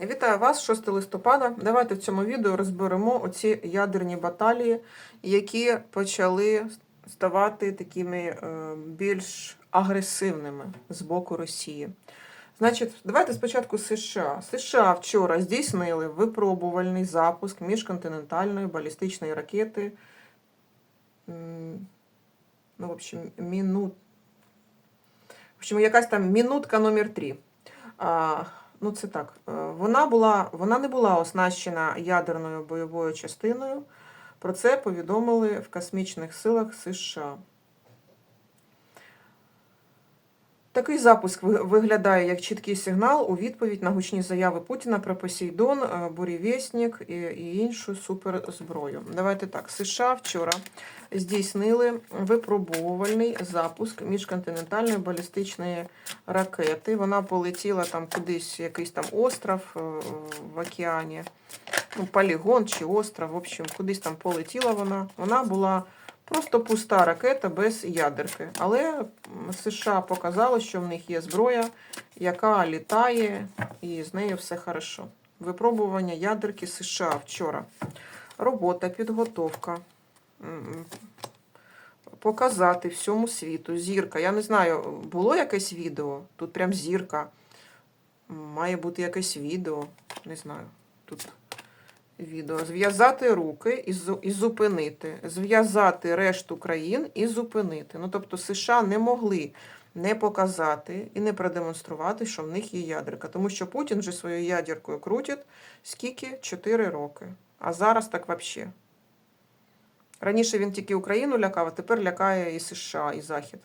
Вітаю вас, 6 листопада. Давайте в цьому відео розберемо оці ядерні баталії, які почали ставати такими е, більш агресивними з боку Росії. Значить, давайте спочатку США. США вчора здійснили випробувальний запуск міжконтинентальної балістичної ракети. Ну, в общем, мінут. В общем, якась там мінутка номер 3. Ну, це так. е, Вона, була, вона не була оснащена ядерною бойовою частиною. Про це повідомили в космічних силах США. Такий запуск виглядає як чіткий сигнал у відповідь на гучні заяви Путіна про Посейдон, е, Бурєвєснік і, іншу суперзброю. Давайте так. США вчора здійснили випробовувальний запуск міжконтинентальної балістичної ракети. Вона полетіла там кудись, якийсь там остров е, в океані, ну, полігон чи остров, в общем, кудись там полетіла вона. Вона була просто пуста ракета без ядерки. Але США показали, що в них є зброя, яка літає, і з нею все хорошо. Випробування ядерки США вчора. Робота, підготовка. Показати всьому світу. Зірка. Я не знаю, було якесь відео. Тут прям зірка. Має бути якесь відео. Не знаю. Тут відео. Зв'язати руки і, і зупинити. Зв'язати решту країн і зупинити. Ну, тобто США не могли не показати і не продемонструвати, що в них є ядерка. Тому що Путін вже своєю ядеркою крутить скільки? 4 роки. А зараз так взагалі. Раніше він тільки Україну лякав, а тепер лякає і США, і Захід.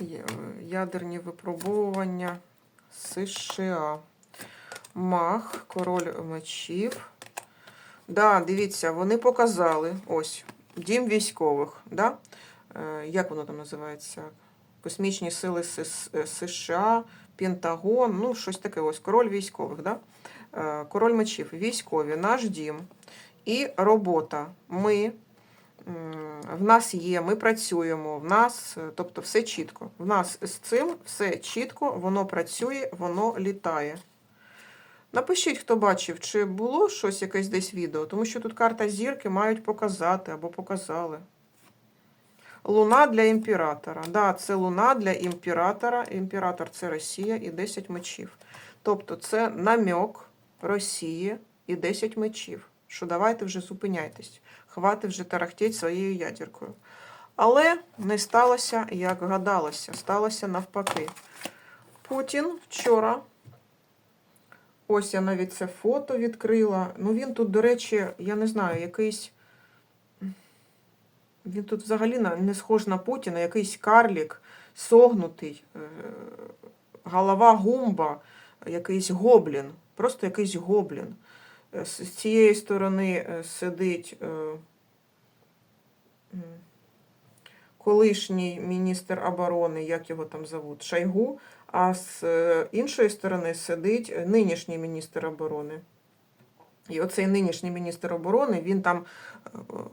Е, Ядерні випробовування США. Мах, король мечів. Да, дивіться, вони показали ось дім військових. Да? Е, Як воно там називається? Космічні сили е, США, Пентагон, ну, щось таке ось. Король військових. Да? Е, Король мечів, військові, наш дім і робота. Ми. В нас є, ми працюємо, в нас, тобто все чітко. В нас з цим все чітко, воно працює, воно літає. Напишіть, хто бачив, чи було щось якесь десь відео, тому що тут карта зірки мають показати або показали. Луна для імператора. Да, це луна для імператора. Імператор це Росія і 10 мечів. Тобто це намек Росії і 10 мечів. Що давайте вже зупиняйтесь. Хвати вже тарахтіть своєю ядеркою. Але не сталося, як гадалося, сталося навпаки. Путін вчора Ось я навіть це фото відкрила. Ну він тут, до речі, я не знаю, якийсь. Він тут взагалі не схож на Путіна, якийсь карлік, согнутий, е, голова гумба, якийсь гоблін. Просто якийсь гоблін. Е, З цієї сторони е, сидить колишній міністр оборони, як його там зовут, Шойгу, а з е, іншої сторони сидить нинішній міністр оборони. І оцей нинішній міністр оборони він там е,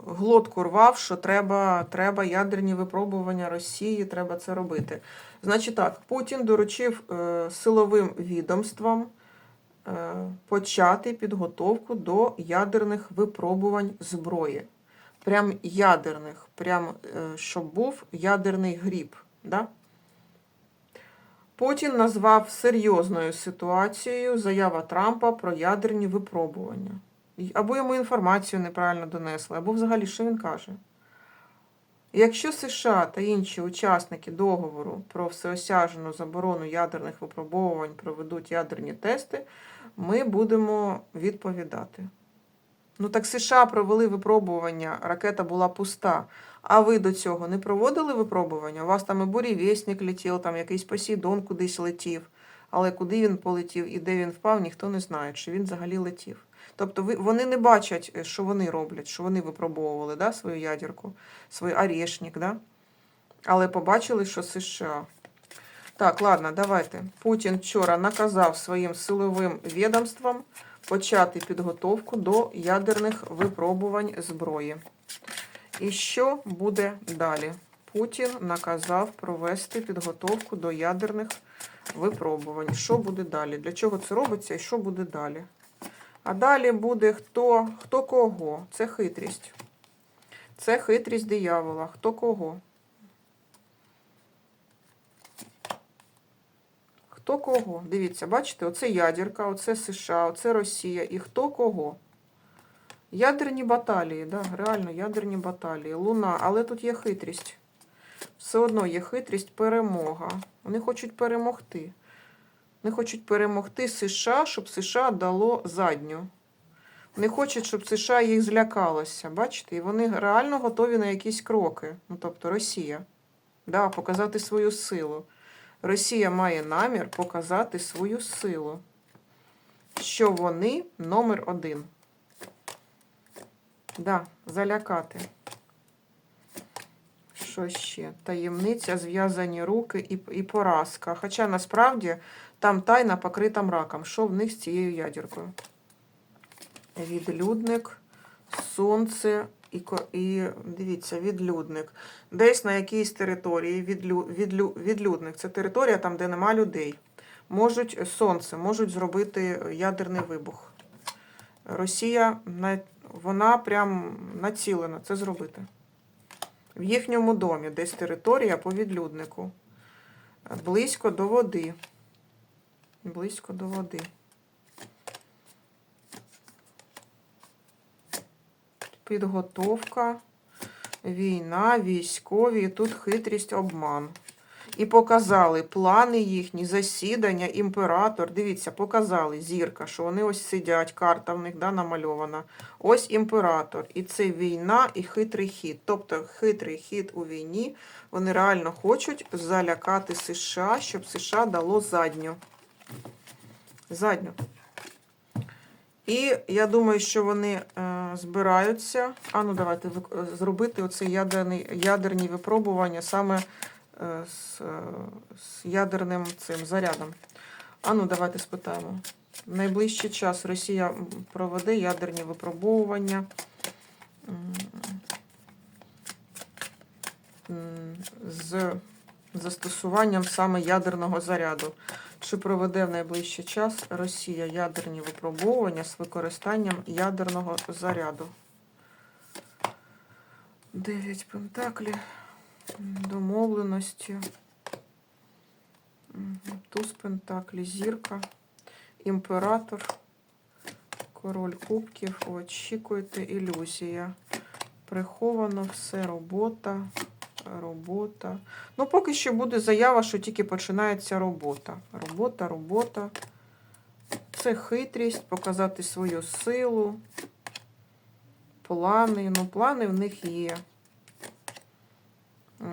глотку рвав, що треба, треба ядерні випробування Росії, треба це робити. Значить так, Путін доручив е, силовим відомствам почати підготовку до ядерних випробувань зброї. Прям ядерних, прям е, щоб був ядерний гріб. Да? Путін назвав серйозною ситуацією заява Трампа про ядерні випробування. Або йому інформацію неправильно донесли, або взагалі що він каже. Якщо США та інші учасники договору про всеосяжну заборону ядерних випробовувань проведуть ядерні тести, ми будемо відповідати. Ну так США провели випробування, ракета була пуста. А ви до цього не проводили випробування? У вас там і бурєвєснік летів, там якийсь Посейдон кудись летів. Але куди він полетів і де він впав, ніхто не знає, чи він взагалі летів. Тобто вони не бачать, е, що вони роблять, що вони випробовували да, свою ядерку, свій орешник, да? але побачили, що США. Так, ладно, давайте. Путін вчора наказав своїм силовим відомствам почати підготовку до ядерних випробувань зброї. І що буде далі? Путін наказав провести підготовку до ядерних випробувань. Що буде далі? Для чого це робиться і що буде далі? А далі буде хто, хто кого. Це хитрість. Це хитрість диявола. Хто кого? Хто кого? Дивіться, бачите, оце ядерка, оце США, оце Росія. І хто кого? Ядерні баталії, да, реально ядерні баталії. Луна, але тут є хитрість. Все одно є хитрість, перемога. Вони хочуть перемогти. Вони хочуть перемогти США, щоб США дало задню. Вони хочуть, щоб США їх злякалося. Бачите? І вони реально готові на якісь кроки. Ну, тобто Росія. Да, показати свою силу. Росія має намір показати свою силу. Що вони номер один. Да, залякати. Що ще? Таємниця, зв'язані руки і, і поразка. Хоча насправді там тайна покрита мраком. Що в них з цією ядеркою? Відлюдник, сонце і, і дивіться, відлюдник. Десь на якійсь території відлю, відлю, відлюдник. Це територія там, де нема людей. Можуть сонце, можуть зробити ядерний вибух. Росія на- вона прям націлена це зробити. В їхньому домі, десь територія по відлюднику. Близько до води. Близько до води. Підготовка, війна, військові, і тут хитрість, обман. І показали плани їхні, засідання, імператор. Дивіться, показали зірка, що вони ось сидять, карта в них да, намальована. Ось імператор. І це війна і хитрий хід. Тобто хитрий хід у війні. Вони реально хочуть залякати США, щоб США дало задню. Задню. І я думаю, що вони е, збираються. А ну давайте вик- зробити оце ядерний, ядерні випробування саме е, з, е, з ядерним цим зарядом. А ну давайте спитаємо. В найближчий час Росія проведе ядерні випробовування. З застосуванням саме ядерного заряду. Чи проведе в найближчий час Росія ядерні випробовування з використанням ядерного заряду? Дев'ять пентаклів, домовленості, туз пентаклі, зірка, імператор, король кубків, очікуйте, ілюзія. Приховано все, робота, робота. Ну, поки що буде заява, що тільки починається робота. Робота, робота. Це хитрість, показати свою силу. Плани. Ну, плани в них є.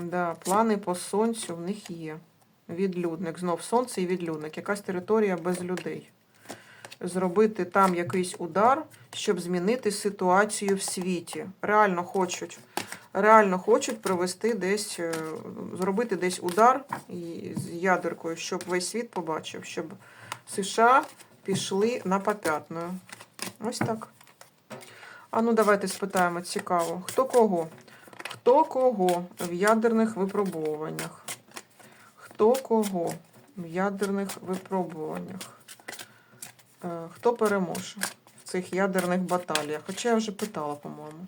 Да, плани по сонцю в них є. Відлюдник. Знов сонце і відлюдник. Якась територія без людей. Зробити там якийсь удар, щоб змінити ситуацію в світі. Реально хочуть реально хочуть провести десь, е, зробити десь удар з ядеркою, щоб весь світ побачив, щоб США пішли на попятную. Ось так. А ну давайте спитаємо, цікаво. Хто кого? Хто кого в ядерних випробуваннях? Хто кого в ядерних випробуваннях? Е, Хто переможе в цих ядерних баталіях? Хоча я вже питала, по-моєму.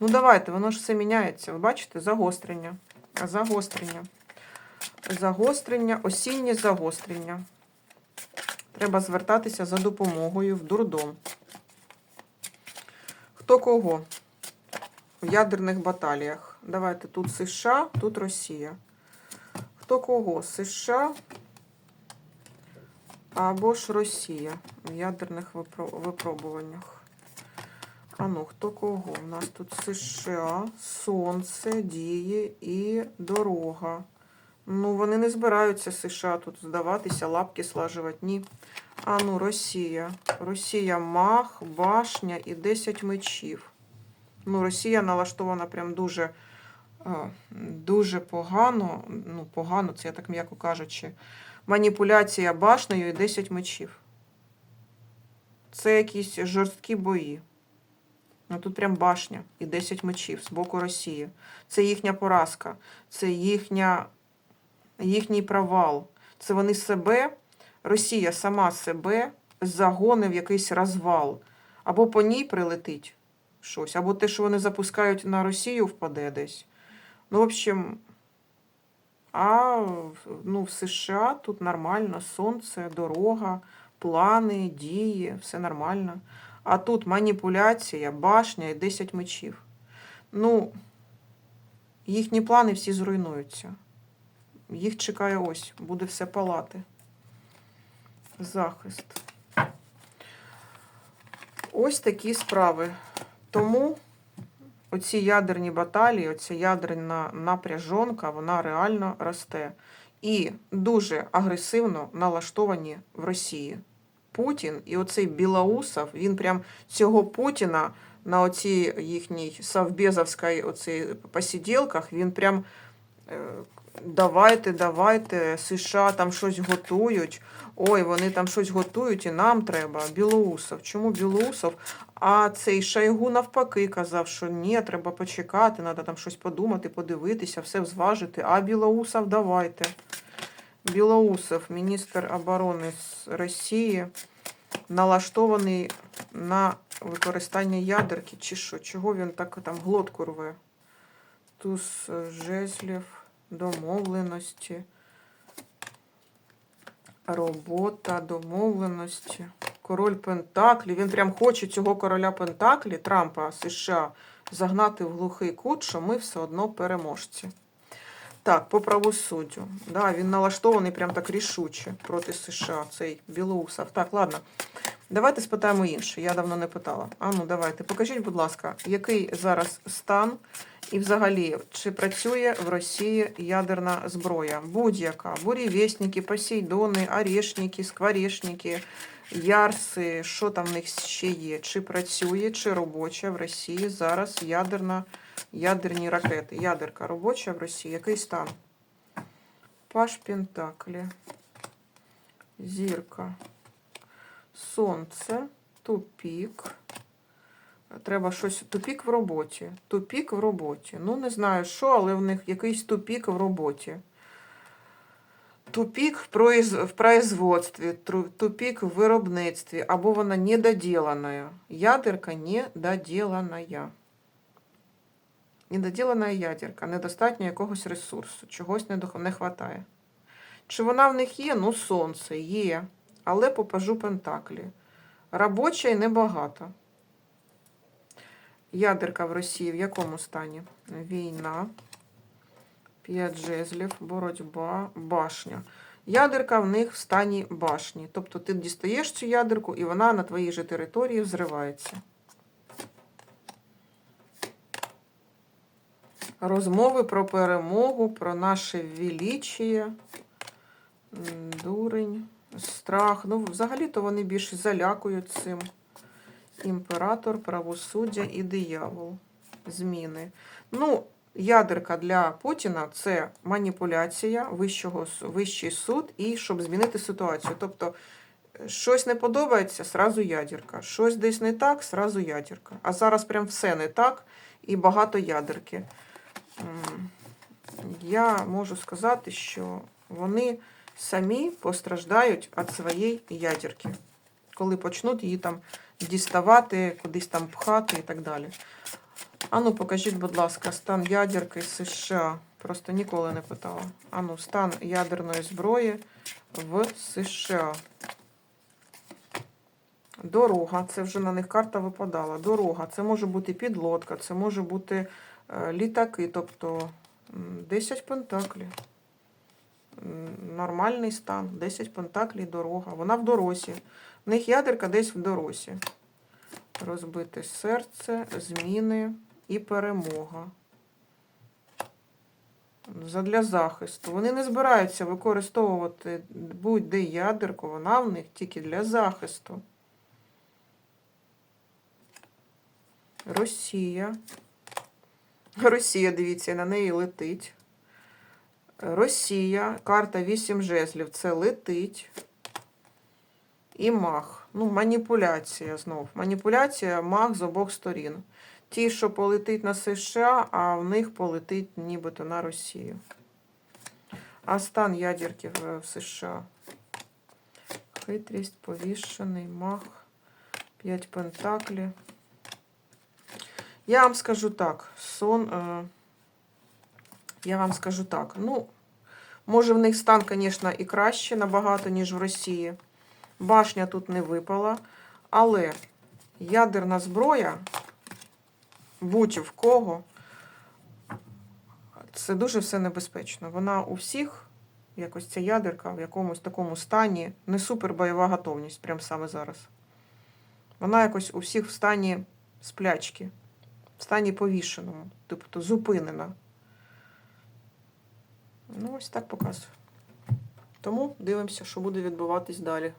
Ну давайте, воно ж все міняється. Ви бачите? Загострення. Загострення. Загострення, осіннє загострення. Треба звертатися за допомогою в дурдом. Хто кого? В ядерних баталіях. Давайте тут США, тут Росія. Хто кого? США або ж Росія в ядерних випробуваннях. А ну, хто кого? У нас тут США, Сонце, діє і дорога. Ну, вони не збираються США тут здаватися, лапки слажувати. Ні. А ну, Росія. Росія мах, башня і 10 мечів. Ну, Росія налаштована прям дуже, дуже погано. Ну, погано, це я так м'яко кажучи. Маніпуляція башнею і 10 мечів. Це якісь жорсткі бої. Ну тут прям башня і 10 мечів з боку Росії. Це їхня поразка, це їхня, їхній провал. Це вони себе, Росія сама себе загонить в якийсь розвал. Або по ній прилетить щось, або те, що вони запускають на Росію, впаде десь. Ну, в общем, а ну, в США тут нормально, сонце, дорога, плани, дії, все нормально. А тут маніпуляція, башня і 10 мечів. Ну, їхні плани всі зруйнуються. Їх чекає ось, буде все палати. Захист. Ось такі справи. Тому оці ядерні баталії, оця ядерна напряжонка, вона реально росте. І дуже агресивно налаштовані в Росії. Путін і оцей Білоусов, він прям цього Путіна на оцій їхній совбезовській оцій посиділках, він прям е, давайте, давайте, США там щось готують. Ой, вони там щось готують і нам треба. Білоусов. Чому Білоусов? А цей Шойгу навпаки казав, що ні, треба почекати, треба там щось подумати, подивитися, все зважити. А Білоусов давайте. Білоусов, міністр оборони з Росії, налаштований на використання ядерки чи що? Чого він так там глотку рве? Туз е, жезлів, домовленості, робота, домовленості. Король Пентаклі. Він прям хоче цього короля Пентаклі, Трампа США, загнати в глухий кут, що ми все одно переможці. Так, по правосуддю. Да, він налаштований прям так рішуче проти США, цей Білоусов. Так, ладно. Давайте спитаємо інше. Я давно не питала. А ну, давайте. Покажіть, будь ласка, який зараз стан і взагалі, чи працює в Росії ядерна зброя? Будь-яка. Бурєвєсники, посейдони, орешники, скворечники, ярси, що там в них ще є? Чи працює, чи робоча в Росії зараз ядерна, ядерні ракети? Ядерка робоча в Росії? Який стан? Паш Пентаклі. Зірка. Сонце. Тупік. Треба щось. Тупік в роботі. Тупік в роботі. Ну, не знаю що, але в них якийсь тупік в роботі. Тупік в произ- в производстві, тупік в виробництві, або вона недоділана. Ядерка недоділана. Недоділана ядерка, недостатньо якогось ресурсу, чогось не, хватає. Чи вона в них є? Ну, сонце є, але по пажу Пентаклі. Робоча і небагато. Ядерка в Росії в якому стані? Війна. П'ять жезлів, боротьба, башня. Ядерка в них в стані башні. Тобто ти дістаєш цю ядерку, і вона на твоїй же території взривається. Розмови про перемогу, про наше величіє, дурень, страх. Ну, взагалі-то вони більше залякують цим. Імператор, правосуддя і диявол. Зміни. Ну, ядерка для Путіна це маніпуляція, вищого, вищий суд і щоб змінити ситуацію. Тобто, щось не подобається, сразу ядерка. Щось десь не так, сразу ядерка. А зараз прям все не так і багато ядерки. Я можу сказати, що вони самі постраждають від своєї ядерки, коли почнуть її там діставати, кудись там пхати і так далі. Ану, покажіть, будь ласка, стан ядерки США. Просто ніколи не питала. Ану, стан ядерної зброї в США. Дорога, це вже на них карта випадала. Дорога, це може бути підлодка, це може бути літаки, тобто 10 пентаклів. Нормальний стан, 10 пентаклів, дорога. Вона в дорозі. В них ядерка десь в дорозі. Розбите серце, зміни і перемога. Задля захисту. Вони не збираються використовувати будь-де ядерку, вона в них тільки для захисту. Росія. Росія, дивіться, на неї летить. Росія, карта 8 жезлів, це летить. І мах. Ну, маніпуляція знов. Маніпуляція, мах з обох сторін. Ті, що полетить на США, а в них полетить нібито на Росію. А стан ядерки в, США. Хитрість, повішений, мах, 5 пентаклів. Я вам скажу так, сон. Е, я вам скажу так. Ну, може, в них стан, звісно, і краще набагато, ніж в Росії. Башня тут не випала. Але ядерна зброя, будь в кого, це дуже все небезпечно. Вона у всіх, якось ця ядерка, в якомусь такому стані, не супер бойова готовність, прямо саме зараз. Вона якось у всіх в стані сплячки, в стані повішеному, тобто зупинена. Ну, ось так показую. Тому дивимося, що буде відбуватись далі.